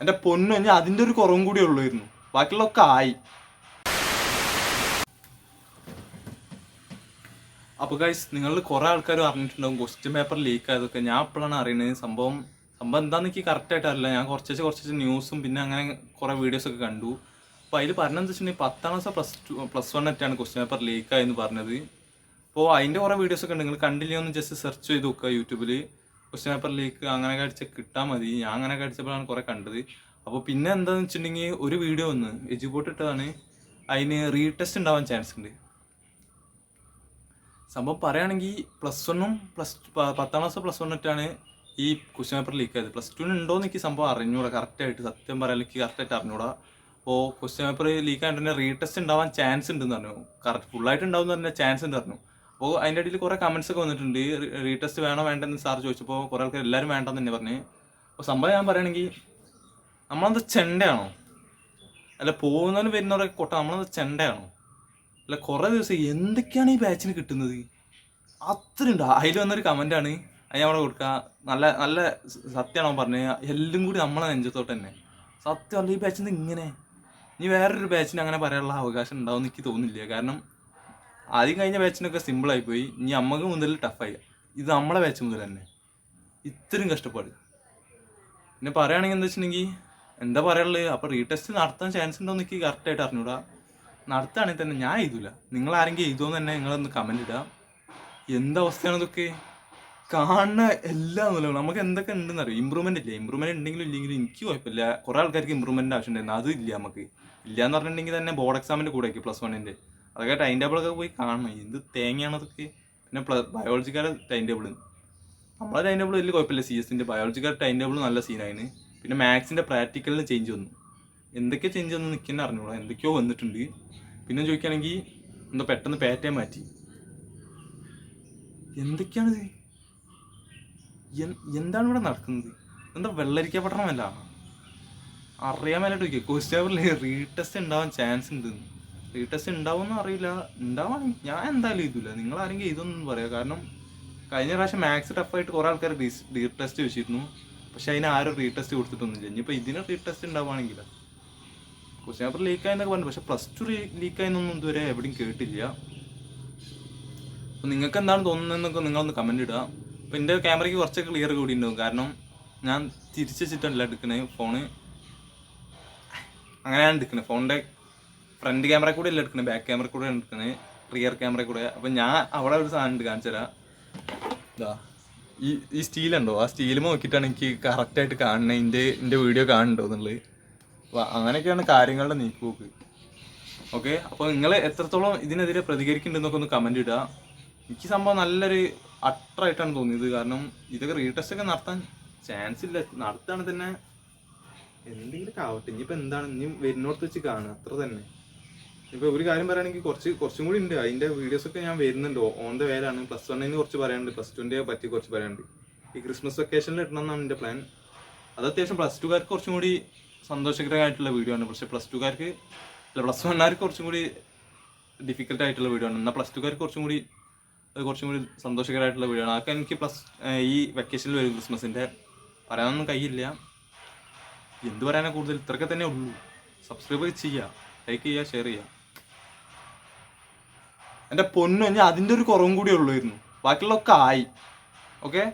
എന്റെ പൊന്നു ഞാൻ അതിന്റെ ഒരു കുറവും കൂടി ഉള്ളായിരുന്നു. ബാക്കിയുള്ളതൊക്കെ ആയി. അപ്പോൾ ഗൈസ് നിങ്ങൾ കുറേ ആൾക്കാർ അറിഞ്ഞിട്ടുണ്ടാവും ക്വസ്റ്റ്യൻ പേപ്പർ ലീക്ക് ആയതൊക്കെ. ഞാൻ അപ്പോഴാണ് അറിയുന്നത് സംഭവം സംഭവം എന്താണെന്ന് എനിക്ക് കറക്റ്റായിട്ട് അറിയില്ല. ഞാൻ കുറച്ച് കുറച്ച് ന്യൂസും പിന്നെ അങ്ങനെ കുറേ വീഡിയോസൊക്കെ കണ്ടു. അപ്പോൾ അതിൽ പറഞ്ഞതെന്ന് വെച്ചിട്ടുണ്ടെങ്കിൽ പത്താം class plus two plus one ആയിട്ടാണ് ക്വസ്റ്റ്യൻ പേപ്പർ ലീക്ക് ആയെന്ന് പറഞ്ഞത്. അപ്പോൾ അതിന്റെ കുറേ വീഡിയോസൊക്കെ ഉണ്ട്. നിങ്ങൾ കണ്ടില്ലേ? ഒന്ന് ജസ്റ്റ് സെർച്ച് ചെയ്ത് നോക്കുക യൂട്യൂബിൽ ക്വസ്റ്റ്യൻ പേപ്പറിലേക്ക് അങ്ങനെ കടിച്ച കിട്ടാൽ മതി. ഞാൻ അങ്ങനെ കടിച്ചപ്പോഴാണ് കുറേ കണ്ടത്. അപ്പോൾ പിന്നെ എന്താണെന്ന് വെച്ചിട്ടുണ്ടെങ്കിൽ ഒരു വീഡിയോ ഒന്ന് എജുബോട്ട് ഇട്ടതാണ്. അതിന് റീടെസ്റ്റ് ഉണ്ടാവാൻ ചാൻസ് ഉണ്ട്. സംഭവം പറയുകയാണെങ്കിൽ പ്ലസ് വണ്ണും പ്ലസ് പത്താം ക്ലാസ് പ്ലസ് വണ്ണിട്ടാണ് ഈ ക്വസ്റ്റ്യൻ പേപ്പർ ലീക്ക് ആയത്. പ്ലസ് ടുവിന് ഉണ്ടോ എനിക്ക് സംഭവം അറിഞ്ഞൂടാ. കറക്റ്റായിട്ട് സത്യം പറയാൻ എനിക്ക് കറക്റ്റായിട്ട് അറിഞ്ഞൂടാ. അപ്പോൾ ക്വസ്റ്റ്യൻ പേപ്പർ ലീക്ക് ആയിട്ട് തന്നെ റീടെസ്റ്റ് ഉണ്ടാവാൻ ചാൻസ് ഉണ്ടെന്ന് പറഞ്ഞു. കറക്റ്റ് ഫുള്ളായിട്ട് ഉണ്ടാവും എന്ന് പറഞ്ഞാൽ ചാൻസ് ഉണ്ട് പറഞ്ഞു. അപ്പോൾ അതിന്റെ ഇടയിൽ കുറേ കമൻസ് ഒക്കെ വന്നിട്ടുണ്ട്. റീടെസ്റ്റ് വേണോ വേണ്ടെന്ന് സാർ ചോദിച്ചപ്പോൾ കുറേ ആൾക്കാർ എല്ലാവരും വേണ്ടെന്ന് തന്നെ പറഞ്ഞു. അപ്പോൾ സംഭവം ഞാൻ പറയുകയാണെങ്കിൽ നമ്മളത് ചെണ്ടയാണോ? അല്ല പോകുന്നവന് വരുന്നവരൊക്കെ കൊട്ട നമ്മളത് ചെണ്ടയാണോ? അല്ല കുറേ ദിവസം എന്തൊക്കെയാണ് ഈ ബാച്ചിന് കിട്ടുന്നത്? അത്രയുണ്ട്. അതിൽ വന്നൊരു കമന്റാണ് അത് ഞാൻ അവിടെ കൊടുക്കുക നല്ല നല്ല സത്യമാണോ പറഞ്ഞത്? എല്ലാം കൂടി നമ്മളെ നെഞ്ചത്തോട്ട് തന്നെ. സത്യമല്ല ഈ ബാച്ചിന് ഇങ്ങനെ. ഇനി വേറൊരു ബാച്ചിന് അങ്ങനെ പറയാനുള്ള അവകാശം ഉണ്ടാവും എനിക്ക് തോന്നുന്നില്ല. കാരണം ആദ്യം കഴിഞ്ഞ ബാച്ചിനൊക്കെ സിമ്പിളായി പോയി ഇനി അമ്മയ്ക്ക് മുതൽ ടഫായി ഇത് നമ്മളെ ബാച്ച് മുതൽ തന്നെ. ഇത്രയും കഷ്ടപ്പാട്. പിന്നെ പറയുകയാണെങ്കിൽ എന്താ വെച്ചിട്ടുണ്ടെങ്കിൽ എന്താ പറയാനുള്ളത്? അപ്പോൾ റീടെസ്റ്റ് നടത്താൻ ചാൻസ് ഉണ്ടോ എനിക്ക് കറക്റ്റായിട്ട് അറിഞ്ഞൂടാ. നടത്തുകയാണെങ്കിൽ തന്നെ ഞാൻ എഴുതൂല. നിങ്ങൾ ആരെങ്കിലും എഴുതുമെന്ന് തന്നെ നിങ്ങളൊന്ന് കമന്റ് ഇടുക എന്താ അവസ്ഥയാണ് ഇതൊക്കെ? കാണുന്ന എല്ലാ നിലകളും നമുക്ക് എന്തൊക്കെ ഉണ്ടെന്ന് അറിയാം ഇമ്പ്രൂവ്മെന്റ് ഇല്ല? ഇമ്പ്രൂവ്മെന്റ് ഉണ്ടെങ്കിലും ഇല്ലെങ്കിലും എനിക്ക് കുഴപ്പമില്ല. കുറെ ആൾക്കാർക്ക് ഇമ്പ്രൂവ്മെന്റ് ആവശ്യമുണ്ടായിരുന്നു. അത് ഇല്ല നമുക്ക് ഇല്ല എന്ന് പറഞ്ഞിട്ടുണ്ടെങ്കിൽ തന്നെ ബോർഡ് എക്സാമിന്റെ കൂടെ പ്ലസ് വണ്ണിന്റെ അതൊക്കെ ടൈം ടേബിളൊക്കെ പോയി കാണണം. എന്ത് തേങ്ങയാണ് അതൊക്കെ? പിന്നെ ബയോളജിക്കാരെ ടൈം ടേബിൾ നമ്മളെ ടൈം ടേബിൾ വലിയ കുഴപ്പമില്ല. സി എസിന്റെ ബയോളജിക്കാരുടെ ടൈം ടേബിൾ നല്ല സീനായിരുന്നു പിന്നെ മാത്സിന്റെ പ്രാക്ടിക്കലിന് ചേഞ്ച് വന്നു. എന്തൊക്കെ ചേഞ്ച് വന്നു നിൽക്കുന്ന അറിഞ്ഞോളാം എന്തൊക്കെയോ വന്നിട്ടുണ്ട്. പിന്നെ ചോദിക്കുകയാണെങ്കിൽ എന്താ പെട്ടെന്ന് പാറ്റേൺ മാറ്റി. എന്തൊക്കെയാണിത് എന്താണ് ഇവിടെ നടക്കുന്നത്? എന്താ വെള്ളരിക്ക പഠനമല്ല അറിയാൻ മേലായിട്ട് ചോദിക്കുക ക്വസ്റ്റ്യൻ റീടെസ്റ്റ് ഉണ്ടാവാൻ ചാൻസ് ഉണ്ട് റീടെസ്റ്റ് ഉണ്ടാവുമെന്ന് അറിയില്ല. ഉണ്ടാവാണെങ്കിൽ ഞാൻ എന്തായാലും എഴുതില്ല നിങ്ങൾ ആരെങ്കിലും എഴുതൊന്നും പറയാം. കാരണം കഴിഞ്ഞ പ്രാവശ്യം മാത്സ് ടഫായിട്ട് കുറേ ആൾക്കാർ റീടെസ്റ്റ് വെച്ചിരുന്നു പക്ഷെ അതിന് ആരും റീടെസ്റ്റ് കൊടുത്തിട്ടൊന്നുമില്ല. ഇനിയിപ്പോൾ ഇതിന് റീടെസ്റ്റ് ഉണ്ടാവുകയാണെങ്കിൽ ക്വസ്റ്റ്യൻ പേപ്പർ ലീക്ക് ആയെന്നൊക്കെ പറഞ്ഞു പക്ഷെ പ്ലസ് ടു ലീക്ക് ആയെന്നൊന്നും ഇതുവരെ എവിടെയും കേട്ടില്ല. അപ്പോൾ നിങ്ങൾക്ക് എന്താണ് തോന്നുന്നതെന്നൊക്കെ നിങ്ങളൊന്ന് കമന്റ് ഇടുക. അപ്പോൾ എന്റെ ക്യാമറയ്ക്ക് കുറച്ചൊക്കെ ക്ലിയർ കൂടി ഉണ്ടാവും കാരണം ഞാൻ തിരിച്ചു വെച്ചിട്ടല്ല എടുക്കണേ ഫോണ് അങ്ങനെയാണ് എടുക്കുന്നത് ഫോണിന്റെ ഫ്രണ്ട് ക്യാമറ കൂടെ അല്ല എടുക്കണേ? ബാക്ക് ക്യാമറ കൂടെ എടുക്കണേ. റിയർ ക്യാമറ കൂടെ. അപ്പം ഞാൻ അവിടെ ഒരു സാധനം ഉണ്ട് കാണിച്ചു തരാം. ഈ ഈ സ്റ്റീൽ ഉണ്ടോ? ആ സ്റ്റീൽ നോക്കിയിട്ടാണ് എനിക്ക് കറക്റ്റായിട്ട് കാണുന്നത് എന്റെ എന്റെ വീഡിയോ കാണണ്ടോ എന്നുള്ളത്. അപ്പോൾ അങ്ങനെയൊക്കെയാണ് കാര്യങ്ങളുടെ നീക്കുപോക്ക്. ഓക്കെ? അപ്പോൾ നിങ്ങൾ എത്രത്തോളം ഇതിനെതിരെ പ്രതികരിക്കുന്നുണ്ടെന്നൊക്കെ ഒന്ന് കമന്റ് ഇടുക. എനിക്ക് സംഭവം നല്ലൊരു അട്രായിട്ടാണ് തോന്നിയത്. കാരണം ഇതൊക്കെ റീടെസ്റ്റ് ഒക്കെ നടത്താൻ ചാൻസ് ഇല്ല. നടത്താണ് തന്നെ എന്തെങ്കിലും ആവട്ടെ. ഇനിയിപ്പോൾ എന്താണ്? ഇനി വരുന്നോടത്ത് വെച്ച് കാണുക. അത്ര തന്നെ. ഇപ്പോൾ ഒരു കാര്യം പറയുകയാണെങ്കിൽ കുറച്ച് കുറച്ചും കൂടി ഉണ്ട് അതിന്റെ വീഡിയോസ് ഒക്കെ ഞാൻ വരുന്നുണ്ട്. ഓൺ ദ വേലാണ് പ്ലസ് വണ്ണിന് കുറച്ച് പറയാനുണ്ട്. പ്ലസ് ടുവിന്റെ പറ്റി കുറച്ച് പറയാനുണ്ട്. ഈ ക്രിസ്മസ് വെക്കേഷനിൽ ഇടണം എന്റെ പ്ലാൻ അത് അത്യാവശ്യം പ്ലസ് ടുകാർക്ക് കുറച്ചും കൂടി സന്തോഷകരമായിട്ടുള്ള വീഡിയോ ആണ്. പക്ഷെ പ്ലസ് ടുകാർക്ക് പ്ലസ് വണ്ണുകാർക്ക് കുറച്ചും കൂടി ഡിഫിക്കൽട്ട് ആയിട്ടുള്ള വീഡിയോ ആണ്. എന്നാൽ പ്ലസ് ടുകാർക്ക് കുറച്ചും കൂടി കുറച്ചും കൂടി സന്തോഷകരമായിട്ടുള്ള വീഡിയോ ആണ്. അതൊക്കെ എനിക്ക് പ്ലസ് ഈ വെക്കേഷനിൽ വരും ക്രിസ്മസിന്റെ. പറയാനൊന്നും കഴിയില്ല എന്ത് പറയാനാ കൂടുതൽ? ഇത്രയൊക്കെ തന്നെ ഉള്ളൂ. സബ്സ്ക്രൈബ് ചെയ്യുക ലൈക്ക് ചെയ്യുക ഷെയർ ചെയ്യുക എന്റെ പൊന്നു അതിന്റെ ഒരു കുറവും കൂടി ഉള്ളായിരുന്നു. ബാക്കിയുള്ളതൊക്കെ ആയി. ഓക്കെ